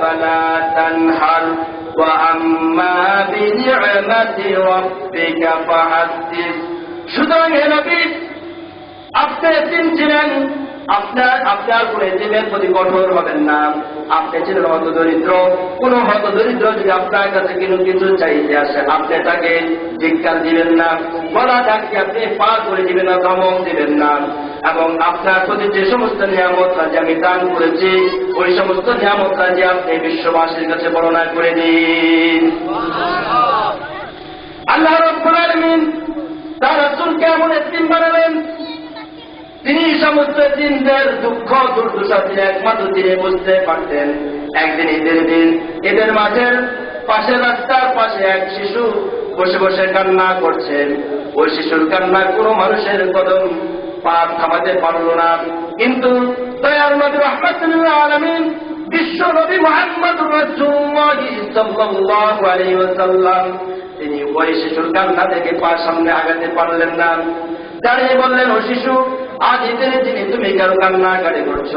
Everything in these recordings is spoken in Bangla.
فلا تنهر وأما بنعمة ربك فحدث সুতরাং হে নবী আপনি এতিম ছিলেন আপনার আপনার কোন এতিমের প্রতি কঠোর হবেন না। আপনি ছিলেন হত দরিদ্র। কোন হত দরিদ্র যদি আপনার কাছে কোনো কিছু চাইতে আসে, আপনি তাকে জিজ্ঞাসা দিবেন না। বলা ডাককে আপনি পার করে দিবেন না, ধমক দিবেন না। এবং আপনার প্রতি যে সমস্ত নিয়ামত রাজি আমি দান করেছি, ওই সমস্ত নিয়ামত রাজি আপনি বিশ্ববাসীর কাছে বর্ণনা করে দিন। আল্লাহ রব্বুল আলামিন তার রাসূলকে এমন এতিম বানালেন তিনি সমস্ত দিনদের দুঃখ, দুর্দশা তিনি একমাত্র তিনি বুঝতে পারতেন। একদিন ঈদের দিন, ঈদের মাঠের পাশে রাস্তার পাশে এক শিশু বসে বসে কান্না করছেন ওই শিশুর কান্না কোনো মানুষের কদম পা থামাতে পারল না। কিন্তু বিশ্ব নবী মোহাম্মদ তিনি ওই শিশুর কান্না থেকে পা সামনে আগাতে পারলেন না। দাঁড়িয়ে বললেন, ও শিশু আজ এদের দিনে তুমি কেন কান্না কাটে করছ?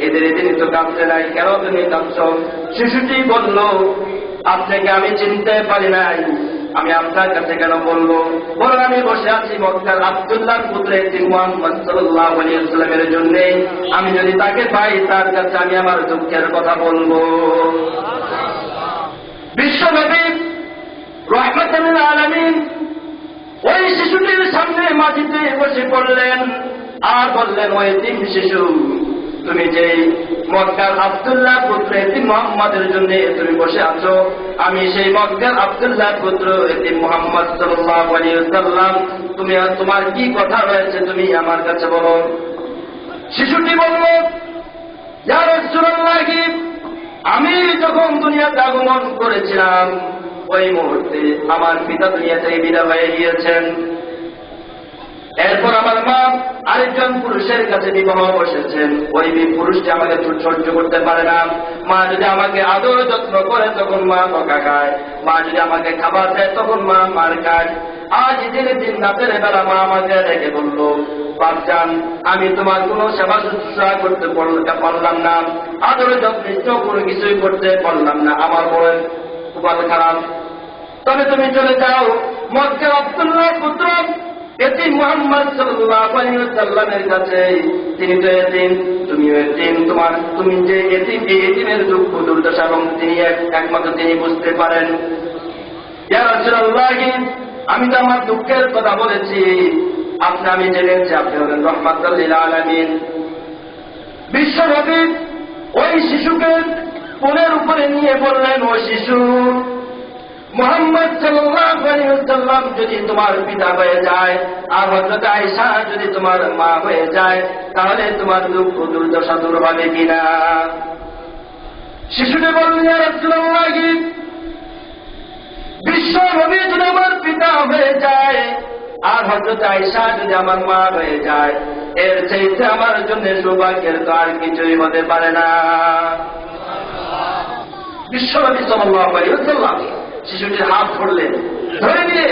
এদের দিনে তো কাঁদতে নাই, কেন তুমি কাঁদছ? শিশুটি বলল, আপনাকে আমি চিনতে পারি নাই। আমি আপনার কাছে কেন বলব? বলুন আমি বসে আছি মক্কার আব্দুল্লাহ পুত্র একটি মোহাম্মদ সাল্লাহ আলিয়াল্লামের জন্য। আমি যদি তাকে পাই, তার কাছে আমি আমার দুঃখের কথা বলব। বিশ্বব্যাপী রহমতুল্লাহ আলমিন ওই শিশুটির সামনে মাটিতে বসে পড়লেন। আর বললেন, ওই তিন শিশু, তুমি যে মক্কার আবদুল্লাহ পুত্র, এটি মোহাম্মদের জন্য তুমি বসে আছো, আমি সেই মক্কার আবদুল্লাহ পুত্র, এটি মোহাম্মদ সাল্লাম তুমি তোমার কি কথা রয়েছে তুমি আমার কাছে বলো। শিশুটি বলল আমি যখন দুনিয়াতে আগমন করেছিলাম, ওই মুহূর্তে আমার পিতা দুনিয়া থেকে বিদায় হয়ে গিয়েছেন। এরপর আমার মা আরেকজন পুরুষের কাছে বিবাহ বসেছেন। ওই পুরুষটি আমাকে সহ্য করতে পারে না। মা যদি আমাকে আদর যত্ন করে, তখন মা বকা খায়। মা যদি আমাকে খাবার দেয়, তখন মা মার খায়। আজ দিন দিন রাতের বেলা মা আমাকে রেখে বলল বাচ্চান আমি তোমার কোনো সেবা শুশ্রূষা করতে পারলাম না। আদর যত্ন, কোনো কিছুই করতে পারলাম না। আমার বড় উপাদ খারাপ। তবে তুমি চলে যাও। মধ্যে আব্দুল্লাহ পুত্র এটি মোহাম্মদ সাল্লামের কাছে, তিনি তো এতিম, তুমিও এতিম, তোমার, তুমি যে এতিম, এই এতিমের দুঃখ, দুর্দশা, এবং তিনি একমাত্র তিনি বুঝতে পারেন। আমি তো আমার দুঃখের কথা বলেছি। আপনি, আমি জেনেছি আপনি হলেন রহমাতুল্লিল আলমিন। বিশ্বব্যাপী ওই শিশুকে কোলের উপরে নিয়ে বললেন, ও শিশু মোহাম্মদ সাল্লাম যদি তোমার পিতা হয়ে যায় আর হজরত আয়সা যদি তোমার মা হয়ে যায়, তাহলে তোমার দুঃখ দুর্দশা দূর হবে কিনা? শিশুটি বললেন বিশ্ব নবী যদি আমার পিতা হয়ে যায় আর হজরত আয়সা যদি আমার মা হয়ে যায়, এর চাইতে আমার জন্য সৌভাগ্যের তো আর কিছুই হতে পারে না। বিশ্বনবী সাল্লাম শিশুটির হাত ধরলেন, ধরে নিয়ে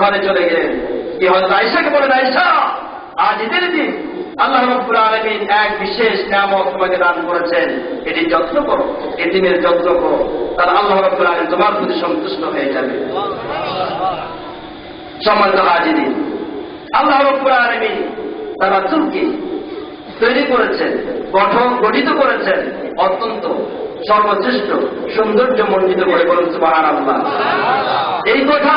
ঘরে চলে গেলেন। কি হয়তো আয়সাকে বলেন আয়সা আজ ঈদের দিন আল্লাহ রব্বুল আলমিন এক বিশেষ নামক তোমাকে দান করেছেন। এটি যত্ন করো এটিমের যত্ন করো তাহলে আল্লাহ রব্বুল আলমিন তোমার প্রতি সন্তুষ্ট হয়ে যাবে। সম্মানিত হাজিরি আল্লাহ রব্বুল আলমিন তারা চুলকে তৈরি করেছেন, গঠন, গঠিত করেছেন অত্যন্ত সর্বশ্রেষ্ঠ সৌন্দর্য মণ্ডিত করে বলুন সুবাহান আল্লাহ এই কথা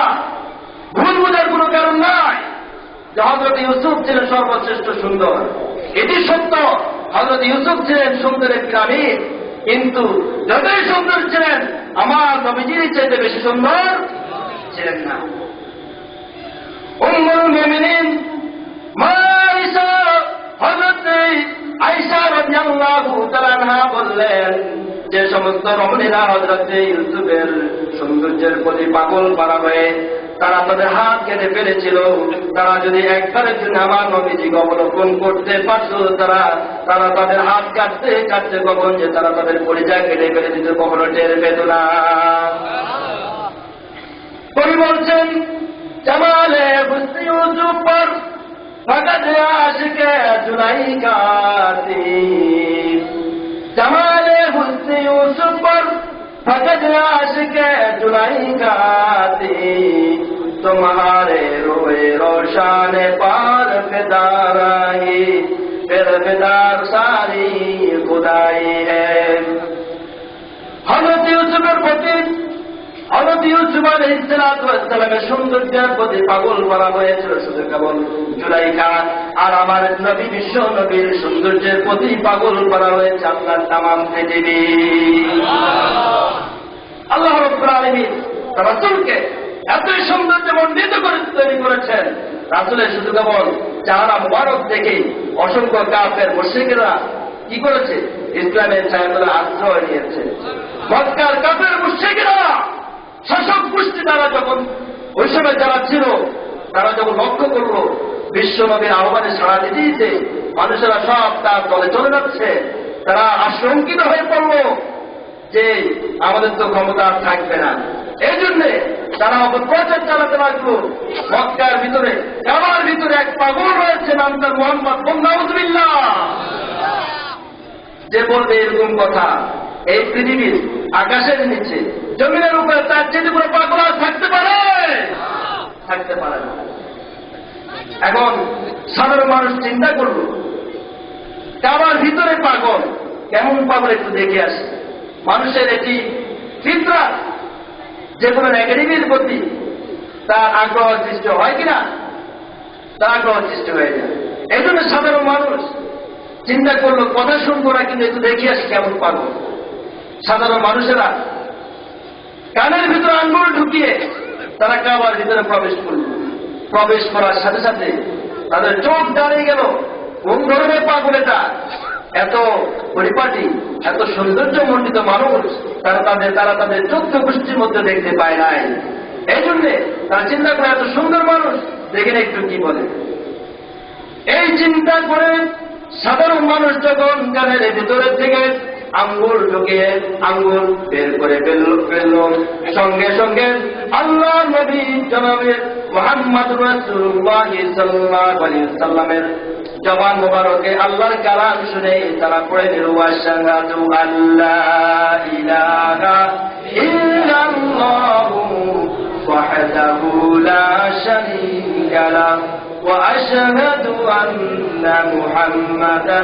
ভুল বোঝার কোনো কারণ নাই যে হজরত ইউসুফ ছিলেন সর্বশ্রেষ্ঠ সুন্দর। এটি সত্য হজরত ইউসুফ ছিলেন সুন্দরের গ্রামীণ কিন্তু যতই সুন্দর ছিলেন, আমার নবীজির চাইতে বেশি সুন্দর ছিলেন না। উম্মুল মুমিনিন, মা আয়েশা বললেন, যে সমস্ত রমণীরা ইউসুফের সৌন্দর্যের প্রতি পাগল হয়ে, তারা তাদের হাত কেটে তারা যদি একবারের জন্য আমার অবলোকন করতে পারত, তারা তারা তাদের হাত কাটতে কাটতে কখন যে তারা তাদের পরিচয় কেটে ফেলে দিতে, কখনো টের পেত না। বলছেন, জামালে হুসনি ইউসুফ فقط ہے عاشق جلائی کا تیر جمال حسن یوسف پر فقط ہے عاشق جلائی کا تیر تمہارے روئے روشان پار فدار آئی پھر فدار ساری خدائی ہے۔ حضرت یوسف پر پتی সৌন্দর্যের প্রতি পাগল করা হয়েছিল শুধু কেবল জুলাইখা আর আমার নবী, বিশ্ব নবীর সৌন্দর্যের প্রতি পাগল করা হয়েছে আপনার তামাম পৃথিবী। আল্লাহ রব্বুল রাসুলকে এতই সৌন্দর্য মণ্ডিত করে তৈরি করেছেন। রাসুলের শুধু কেবল চারা মুবারক দেখে অসংখ্য কাপের মুশ্রিকেরা কি করেছে? ইসলামের ছায়াতলে আশ্রয় নিয়েছে। মক্কার কাপের মুশ্রিকেরা শাসক গোষ্ঠী তারা যখন ওই সময় যারা ছিল, তারা যখন লক্ষ্য করল বিশ্ব নবীর আহ্বানে সাড়া দিতে মানুষেরা সব তার দলে চলে যাচ্ছে। তারা আশঙ্কিত হয়ে পড়ল যে আমাদের তো ক্ষমতা থাকবে না। এই জন্যে তারা অপপ্রচার চালাতে লাগল। মক্কার ভিতরে কামার ভিতরে এক পাগল রয়েছে নাম তার মোহাম্মদ বন্দাউদ্দিল্লা যে বলবে এরকম কথা। এই পৃথিবীর আকাশের নিচে জমিনের উপরে তার চেয়ে কোনো পাগল থাকতে পারে? থাকতে পারে এখন সাধারণ মানুষ চিন্তা করল কাবার ভিতরে পাগল, কেমন পাগল একটু দেখে আসে। মানুষের এটি ফিতরা, যে কোনো একাডেমির প্রতি তার আগ্রহ সৃষ্টি হয় কিনা, তার আগ্রহ সৃষ্টি হয়ে যায়। এই জন্য সাধারণ মানুষ চিন্তা করল, কথা শুনব না, কিন্তু একটু দেখে আসি কেমন পাগল। সাধারণ মানুষেরা কানের ভিতরে আঙ্গুল ঢুকিয়ে তারা কাবার ভিতরে প্রবেশ করল। প্রবেশ করার সাথে সাথে তাদের চোখ দাঁড়িয়ে গেল। কোন ধরনের পাগল এটা? এত পরিপাটি, এত সৌন্দর্য মণ্ডিত মানুষ, তারা তাদের তারা তাদের চোদ্দ গোষ্ঠীর মধ্যে দেখতে পায় নাই। এই জন্যে তারা চিন্তা করে, এত সুন্দর মানুষ দেখেন একটু কি বলে। এই চিন্তা করে সাধারণ মানুষ যখন কানের ভিতরের থেকে আঙ্গুল ঢুকিয়ে আঙ্গুল বের করে ফেলল ফেলল। সঙ্গে সঙ্গে আল্লাহ নবী জনাবের মোহাম্মদ আলাইহি সাল্লামের জবান মোবারকে আল্লাহর কালাম শুনে তারা পড়ে দিল আল্লাহ ইলাহা ইল্লাল্লাহু ওয়াহদাহু লা وأشهد أن محمدا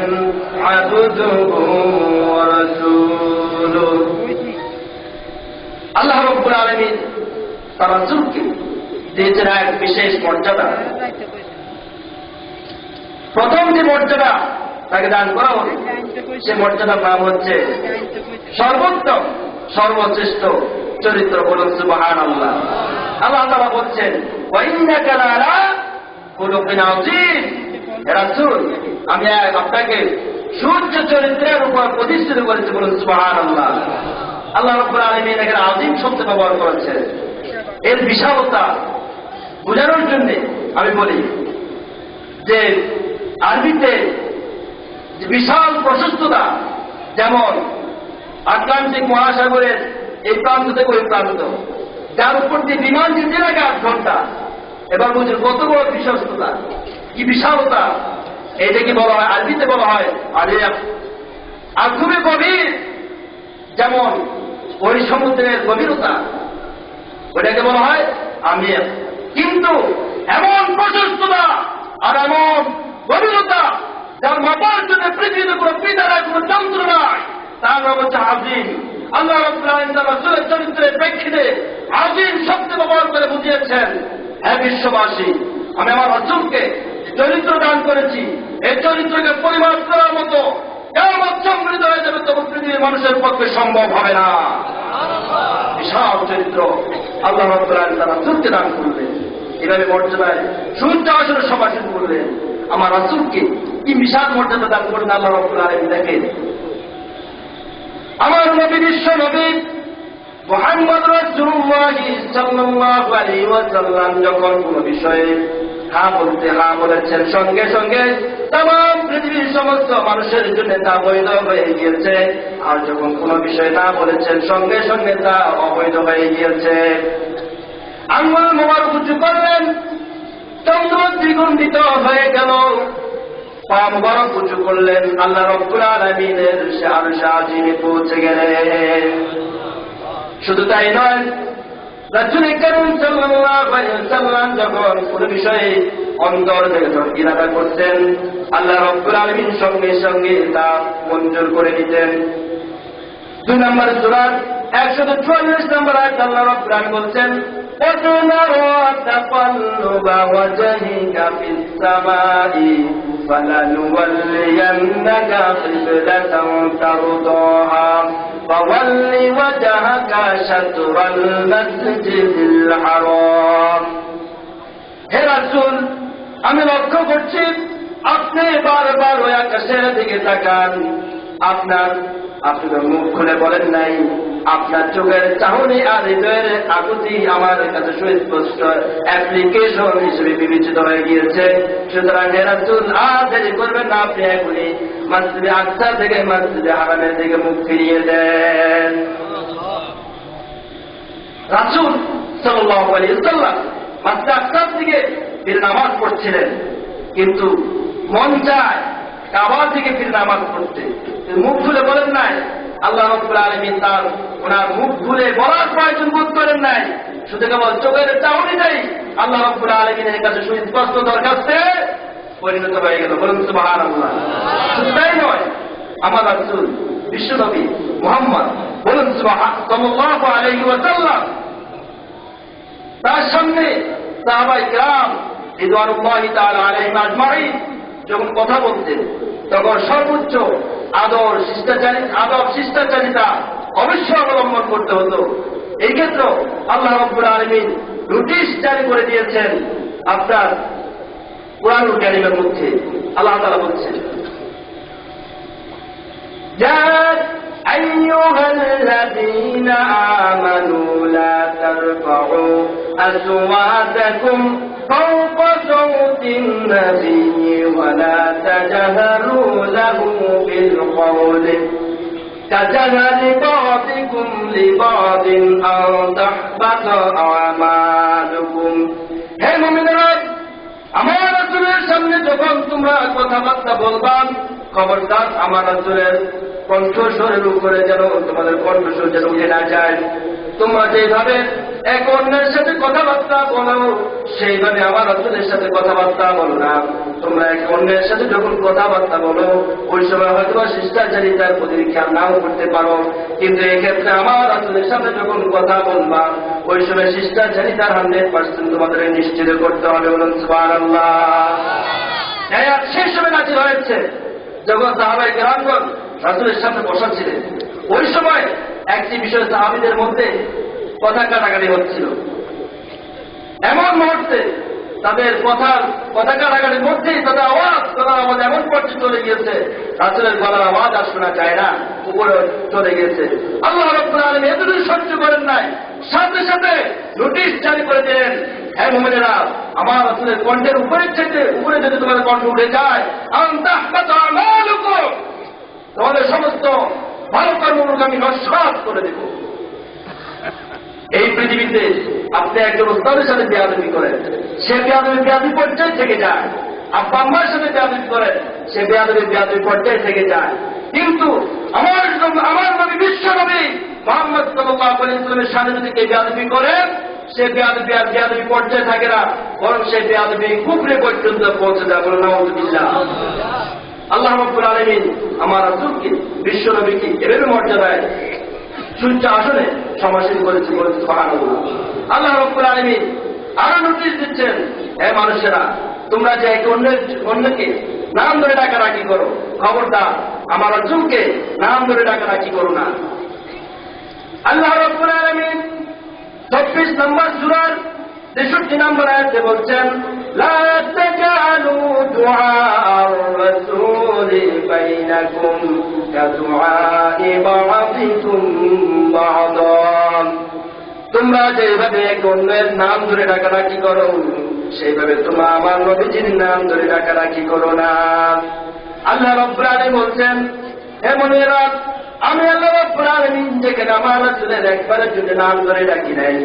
عبده ورسوله আল্লাহ রব্বুল আলমিন তার রাসূলকে দিয়েছেন এক বিশেষ মর্যাদা প্রথম যে মর্যাদা তাকে দান করা হবে সে মর্যাদার নাম হচ্ছে সর্বোত্তম সর্বশ্রেষ্ঠ চরিত্র বলুন সুবহান আল্লাহ আল্লাহ তারা বলছেন আমি আপনাকে সূর্য চরিত্রের উপর প্রতিষ্ঠিত করেছি বলুন সুবহান আল্লাহ আল্লাহ রব্বুল আলামিন এখানে আযীম শব্দ ব্যবহার করেছেন। এর বিশালতা বোঝানোর জন্য আমি বলি যে আরবিতে বিশাল প্রশস্ততা, যেমন আটলান্টিক মহাসাগরের এই প্রান্ত থেকে ওই প্রান্ত, যার উপর দিয়ে বিমান যেতে লাগে আট ঘণ্টা এবার বুঝুন কত বড় বিশ্বস্ততা কি বিশালতা? এটাকে বলা হয়? আরবিতে বলা হয় আলিয়া আর খুবই গভীর, যেমন ওই সমুদ্রের গভীরতা ওটাকে বলা হয় আমি কিন্তু এমন প্রশস্ততা আর এমন গভীরতা যার মাপার জন্য পৃথিবীতে কোনো পিতারা কোনো যন্ত্র নাই, তার নাম হচ্ছে আজিম আল্লাহ রাসূলের চরিত্রের প্রেক্ষিতে আজিম শব্দ ব্যবহার করে বুঝিয়েছেন। হ্যাঁ বিশ্ববাসী, আমি আমার রাসূলকে চরিত্র দান করেছি। এই চরিত্রকে পরিমাপ করার মতো কেমন সমৃদ্ধ হয়ে যাবে তবু পৃথিবীর মানুষের পক্ষে সম্ভব হবে না। বিশাল চরিত্র আল্লাহ রব্বুল তার রাসূলকে দান করলেন এভাবে মর্যাদায় সূর্য আসলে সমাসীন করলেন আমার রাসূলকে কি বিশাল মর্যাদা দান করলেন আল্লাহ আলামিন দেখেন। আমার নবী বিশ্ব নবী মোহাম্মদ রাসূলুল্লাহ সাল্লাল্লাহু আলাইহি ওয়াসাল্লাম যখন কোন বিষয়ে হা বলতে, হা বলেছেন, সঙ্গে সঙ্গে তাম পৃথিবীর সমস্ত মানুষের জন্য তা বৈধ হয়ে গিয়েছে। আর যখন কোন বিষয় না বলেছেন, সঙ্গে সঙ্গে তা অবৈধ হয়ে গিয়েছে। আঙ্গুল মোবারক উঁচু করলেন চন্দ্র দ্বিগুণিত হয়ে গেল। পা মুবারক উঁচু করলেন, আল্লাহ রব্বুল আলমিনের সে আরও সাজিনে পৌঁছে গেলেন। শুধু তাই নয় রাসূল করিম সাল্লাল্লাহু আলাইহি ওয়াসাল্লাম যখন কোন বিষয়ে অন্তর থেকে ইরাদা করতেন আল্লাহ রব্বুল আলামিন সঙ্গে সঙ্গে তা মঞ্জুর করে দিতেন দুই নম্বর সুরাত একশো চুয়াল্লিশ নম্বর আয়াত আল্লাহ রব্বুল আলামিন বলছেন وَتُنَرَى تَقَلُّبَ وَجْهِكَ فِي السَّمَاءِ فَلَنُوَلِّيَنَّكَ قِبْلَةً تَرْضَاهَا فَوَلِّ وَجْهَكَ شَطْرَ الْمَسْجِدِ الْحَرَامِ হে রাসূল আমি লক্ষ্য করছি আপনি বারবার ওই আকাশের দিকে তাকান আপনার আপনি তো মুখ খুলে বলেন নাই আপনার চোখের চাহনি আর হৃদয়ের আকুতি আমার কাছে সুস্পষ্ট। অ্যাপ্লিকেশন হিসেবে বিবেচিত হয়ে গিয়েছে। সুতরাং হেরাজুল আর দেরি করবেন না, আপনি এখনই মসজিদে আকসা থেকে মসজিদে হারামের দিকে মুখ ফিরিয়ে দেন। রাসুল সাল্লাহ আলী সাল্লাম মসজিদে আকসার দিকে ফিরে নামাজ পড়ছিলেন। কিন্তু মন চায় কাবার থেকে ফিরে নামাজ পড়তে। মুখ খুলে বলেন নাই আল্লাহ রব্বুল আলমিন তার, ওনার মুখ খুলে বলার প্রয়োজন বোধ করেন নাই। শুধু কেবল চোখের চাউনি নেই আল্লাহ রব্বুল আলমিনের কাছে সুস্পষ্ট দরখাস্তে পরিণত হয়ে গেল। বলুন আল্লাহ তাই নয়, আমার রাসুল, বিশ্বনবী মোহাম্মদ, বলুন সাল্লাল্লাহু ওয়াসাল্লাম, তার সামনে সাহাবাই গ্রাম রিদওয়ানুল্লাহি তাআলা আলাইহিম আজমাইন যখন কথা বলতেন তখন সর্বোচ্চ আদর শিষ্টাচারিত আদব শিষ্টাচারিতা অবশ্যই অবলম্বন করতে হতো এই ক্ষেত্রে আল্লাহ রব্বুল আলমিন নোটিশ জারি করে দিয়েছেন আপনার কোরআন কারিমের মধ্যে আল্লাহ তালা বলছেন يا أيها الذين آمنوا لا ترفعوا أصواتكم فوق صوت النبي ولا تجهروا له بالقول كجهل بعضكم لبعض أن تحبط أعمالكم হে মুমিনেরা আমার রাসূলের সামনে যখন তোমরা কথাবার্তা বলবা খবরদার আমার রাসূলের কণ্ঠস্বরের উপরে যেন তোমাদের কণ্ঠস্বর যেন উঠে না যায়। তোমরা যেভাবে এক অন্যের সাথে কথাবার্তা বলো, সেইভাবে আমার রাসূলের সাথে কথাবার্তা বলো না। তোমরা এক অন্যের সাথে যখন কথাবার্তা বলো, ওই সময় হয়তো শিষ্টাচারিতার প্রতি খেয়াল নাও করতে পারো। কিন্তু এক্ষেত্রে আমার রাসূলের সাথে যখন কথা বলবা, ওই সময় শিষ্টাচারিতার হান্ড্রেড পার্সেন্ট তোমাদের নিশ্চিত করতে হবে বলুন, সুবহানাল্লাহ। এই আয়াত সেই সময় নাজিল হয়েছে। যখন সাহাবাই গ্রামগণ রাসুলের সামনে বসা ছিলেন ওই সময় একটি বিষয় সাহাবিদের মধ্যে কথা কাটাকাটি হচ্ছিল। এমন মুহূর্তে তাদের কথার কথা কাটাকাটির মধ্যেই তাদের আওয়াজ তাদের আওয়াজ এমন পর্যায়ে চলে গিয়েছে, রাসুলের গলার আওয়াজ আর শোনা যায় না উপরে চলে গিয়েছে। আল্লাহ রব্বুল আলম এতটুকু সহ্য করেন নাই। সাথে সাথে নোটিশ জারি করে দিলেন হ্যাঁ মোমেনেরা, আমার রাসুলের কণ্ঠের উপরে চেতে উপরে যদি তোমাদের কণ্ঠ উঠে যায় তোমাদের সমস্ত ভালো কর্মগুলোকে আমি নস্বাত করে দেব। এই পৃথিবীতে আপনি একজন উস্তাদের সাথে বেয়াদবি করেন, সে বেয়াদবি বেয়াদবি পর্যায়ে থেকে যায়। আব্বা আম্মার সাথে বেয়াদবি করেন, সে বেয়াদবি বেয়াদবি পর্যায়ে থেকে যায়। কিন্তু আমার আমার নবী বিশ্ব নবী মোহাম্মদ সাল্লাহ ইসলামের সাথে যদি কে বেয়াদবি করেন সে বেয়াদবি আর বেয়াদবি পর্যায়ে থাকে না, বরং সে বেয়াদবি কুফরে পর্যন্ত পৌঁছে যায় বলে আল্লাহ রব্বুল আলমিন আমার রাসূলকে, বিশ্ব নবীকে এভাবে মর্যাদায় সূর্য আসনে সমাসীন করেছে বলেছে সুবহানাল্লাহ আল্লাহ রব্বুল আলমিন আরও নোটিশ দিচ্ছেন, হে মানুষেরা, তোমরা যে একে অন্যের, অন্যকে নাম ধরে ডাকাডাকি করো, খবরদার, আমার রাসূলকে নাম ধরে ডাকাডাকি করো না। আল্লাহ রব্বুল আলমিন চব্বিশ নম্বর সুরার তেষট্টি নম্বর আয়াতে বলছেন তোমরা যেভাবে এক অন্যের নাম ধরে ডাকাডাকি করো, সেইভাবে তোমরা আমার নবীজির নাম ধরে ডাকাডাকি করো না। আল্লাহ রব্রাণে বলছেন এমন মনিরাত আমি আল্লাহ রব্রাণে নিজেকে আমার আসলে একবারের জন্য নাম ধরে ডাকি নাই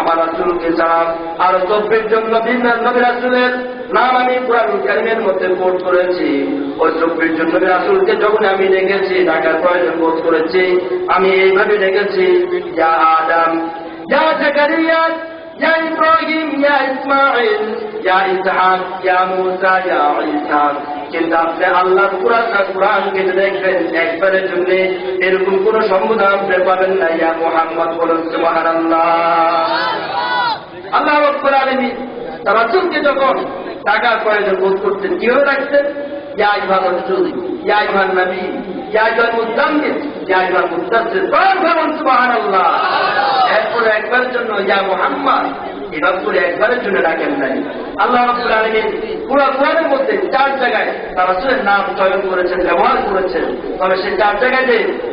আমার রাসুলকে ছাড়া আর চব্বিশ জন নবীন নবী রাসুলের নাম আমি কোরআন কারিমের মধ্যে কোট করেছি। ওই চব্বিশ জন নবী রাসুলকে যখন আমি ডেকেছি, ঢাকার প্রয়োজন বোধ করেছি, আমি এইভাবে ডেকেছি যা আদাম যা জাকারিয়া ইয়া ইব্রাহিম ইয়া ইসমাইল ইয়া ইসহাক ইয়া মুসা ইয়া ঈসা কিন্তু আপনি দেখবেন, একবারের জন্য এরকম কোন সম্বোধন পাবেন না, ইয়া মোহাম্মদ বলুন, সুবহানাল্লাহ। আল্লাহ আলামিন তার যখন টাকার প্রয়োজন বোধ করতেন, কীভাবে রাখতেন? একবারের জন্য ইয়া মোহাম্মদ এভাবে করে একবারের জন্য ডাকেন নাই। আল্লাহ রব্দুল পুরো মধ্যে চার জায়গায় তারা রাসূলের নাম চয়ন করেছেন, ব্যবহার করেছেন। তবে সেই চার জায়গায় যে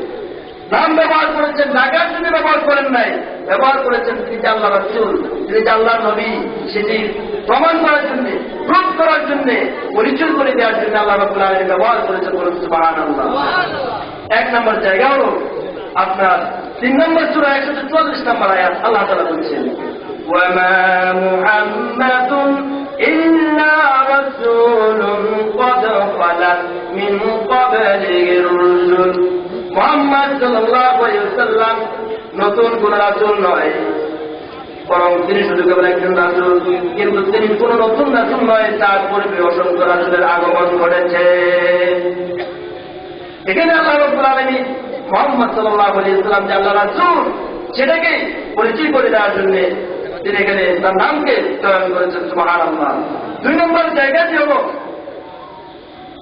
নাম ব্যবহার করেছেন ডাকার জন্য ব্যবহার করেন নাই ব্যবহার করেছেন তিনি যে আল্লাহ রাসুল তিনি যে আল্লাহ নবী সেটি প্রমাণ করার জন্য প্রুফ করার জন্য পরিচয় করে দেওয়ার জন্য আল্লাহ রাবুল আলমী ব্যবহার করেছেন বলুন সুবাহান আল্লাহ এক নম্বর জায়গা হলো আপনার তিন নম্বর সুরা একশো চুয়াল্লিশ নম্বর আয়াত আল্লাহ তালা বলছেন وما محمد إلا رسول قد خلت من قبله الرسل মোহাম্মদ সাল্লাম নতুন কোন রাসুল নয়। বরং তিনি শুধু কেবল একজন রাসুল। কিন্তু তিনি কোন নতুন রাসুল নয়, তার পূর্বে অসংখ্য রাসুলের আগমন ঘটেছে। এখানে আল্লাহ রব্বুল মোহাম্মদ সাল্লাহ আলিয়াল্লাম যে আল্লাহ রাসুল, সেটাকে পরিচয় করে দেওয়ার জন্য তিনি এখানে তার নামকে চয়ন করেছেন আল্লাহ দুই নম্বর জায়গাটি হল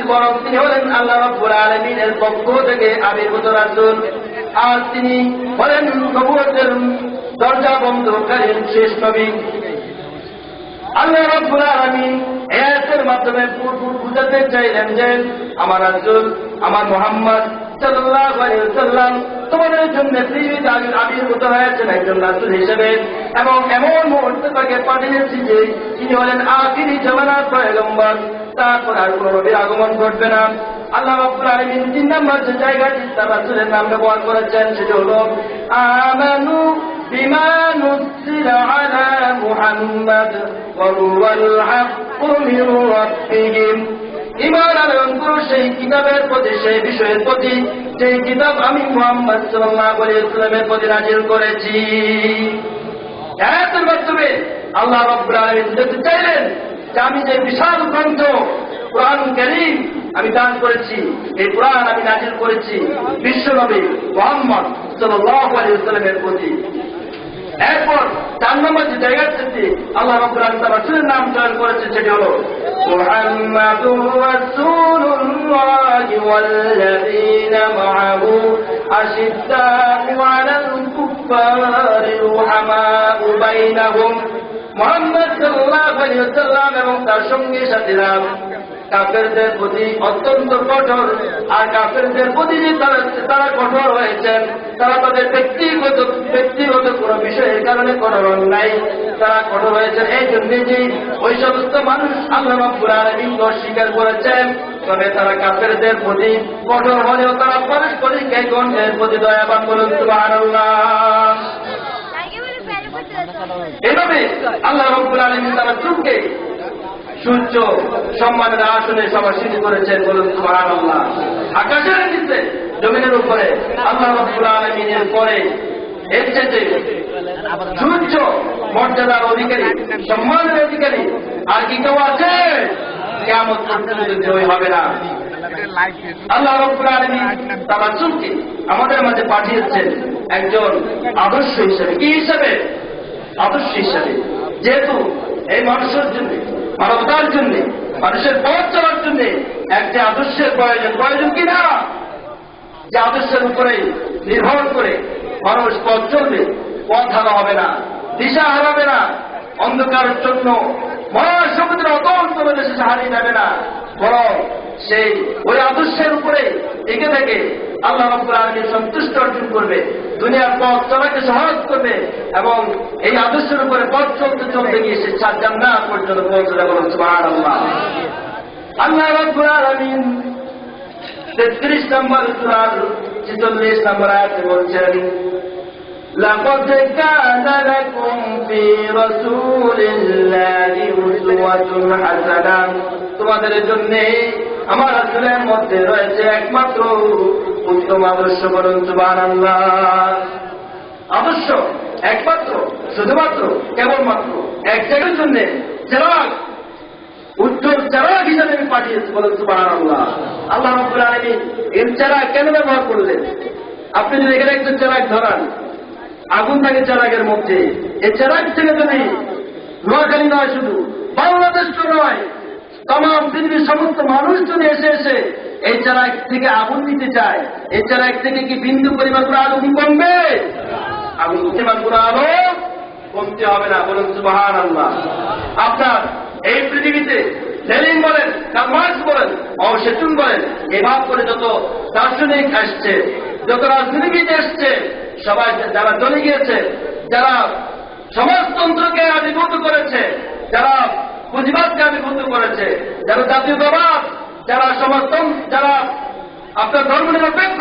বরং তিনি হলেন আল্লাহ রব্বুল আলমিনের পক্ষ থেকে আবির্ভূত রাসুল। আর তিনি হলেন নবুয়তের দরজা বন্ধকারীর শেষ নবী। আল্লাহ রব্বুল আলামিন এর মাধ্যমে বুঝাতে চাইলেন যে, আমার রাসূল, আমার মোহাম্মদ আলাইহি তোমাদের জন্য পৃথিবীতে আবির্ভূত হয়েছেন একজন রাসূল হিসেবে এবং এমন মুহূর্তে তাকে পাঠিয়েছি যে, তিনি হলেন আখিরি জামানার পয়গম্বর। তারপর আর কোন নবীর আগমন ঘটবে না আল্লাহ রব্বুল আলামিন তিন নম্বর যে জায়গাটি তার রাসূলের নাম ব্যবহার করেছেন সেটি হলো আমানু بما نزل على محمد وهو الحق من ربهم ইমান আনয়ন করো সেই কিতাবের প্রতি সেই বিষয়ের প্রতি সেই কিতাব আমি মোহাম্মদ সাল্লাহ ইসলামের প্রতি নাজিল করেছি এর মাধ্যমে আল্লাহ রব্বুল আলমিন দেখতে চাইলেন যে আমি যে বিশাল গ্রন্থ, কোরআন করিম আমি দান করেছি, এই কোরআন আমি নাজিল করেছি বিশ্বনবী মোহাম্মদ সাল্লাহ ইসলামের প্রতি। এরপর চার নম্বর যে জায়গা থেকে আল্লাহ রব্বুল রাসূলের নাম চয়ন করেছে সেটি হলো কুফফারি রুহামাউ বাইনাহুম। মুহাম্মদ এবং তার সঙ্গী সাথীরা কাফেরদের প্রতি অত্যন্ত কঠোর আর কাফেরদের প্রতি যে তারা কঠোর হয়েছেন। তারা তাদের ব্যক্তিগত ব্যক্তিগত কোনো বিষয়ের কারণে কঠোর নাই। তারা কঠোর হয়েছেন এই জন্য যে ওই সমস্ত মানুষ আল্লাহ করেছেন। তবে তারা কাফেরদের প্রতি কঠোর হলেও তারা পারস্পরিক এক প্রতি দয়াবান বলুন সুবহানাল্লাহ। এভাবে আল্লাহ রব্বুল আলামিন তারা চুপকে সূর্য সম্মানের আসনে সমাসীন করেছেন বলুন সুবহান আল্লাহ আকাশের নিচে, জমিনের উপরে আল্লাহ রব্বুল আলমিনের পরে এর চেয়ে সূর্য মর্যাদার অধিকারী, সম্মানের অধিকারী আর কি কেউ আছে? কেমন পর্যন্ত হবে না। আল্লাহ রব্বুল আলমিন তার রাসূলকে আমাদের মাঝে পাঠিয়েছেন একজন আদর্শ হিসেবে। কি হিসেবে? আদর্শ হিসাবে। যেহেতু এই মানুষের জন্য, মানবতার জন্য, মানুষের পথ চলার জন্য একটি আদর্শের প্রয়োজন। প্রয়োজন কিনা যে আদর্শের উপরে নির্ভর করে মানুষ পথ চলবে, পথ হারা হবে না, দিশা হারাবে না, অন্ধকারের জন্য মহাসমুদ্র অতল করে দেশে হারিয়ে যাবে না। বরং সেই ওই আদর্শের উপরে এগে থেকে আল্লাহ রব্বুল আলমী সন্তুষ্ট অর্জন করবে, দুনিয়ার পথ চলাকে সহজ করবে এবং এই আদর্শের উপরে পথ চলতে চলতে গিয়ে সে চার জান্নাত পর্যন্ত পৌঁছে যাবে সুবহানাল্লাহ। আল্লাহ রব্বুল আলমিন তেত্রিশ নম্বর সুরার ছেচল্লিশ নম্বর আয়াতে বলছেন لقد كان لكم في رسول الله أسوة حسنة তোমাদের জন্য আমার রাসূলের মধ্যে রয়েছে একমাত্র উত্তম আদর্শ বলুন সুবহানাল্লাহ আদর্শ একমাত্র শুধুমাত্র কেবলমাত্র এক জায়গার জন্য চেরাগ উত্তর চেরাগ হিসাবে আমি পাঠিয়েছি বলেন সুবাহ আল্লাহ আল্লাহ রব্বুল আলমী এর চেরাগ কেন ব্যবহার করলেন আপনি যদি এখানে একটা চেরাগ ধরান আগুন থাকে চেরাগের মধ্যে। এই চেরাগ থেকে যদি নোয়াখালী নয় শুধু, বাংলাদেশ তো নয়। তাম পৃথিবীর সমস্ত মানুষ যদি এসে এসে এই চেরাগ থেকে আগুন নিতে চায়। এই চেরাগ থেকে কি বিন্দু পরিমাণ করে আগুন কমবে? আগুন পরিমাণ করে আলো কমতে হবে না। বলুন সুবাহান আপনার এই পৃথিবীতে লেলিন বলেন কামার্স বলেন অবসেতুন বলেন, এভাব করে যত দার্শনিক আসছে, যত রাজনীতিবিদ এসছে সবাই যারা চলে গিয়েছে, যারা সমাজতন্ত্রকে আবির্ভূত করেছে, যারা পুঁজিবাদকে আবির্ভূত করেছে, যারা জাতীয়তাবাদ, যারা সমাজতন্ত্র, যারা আপনার ধর্ম নিরপেক্ষ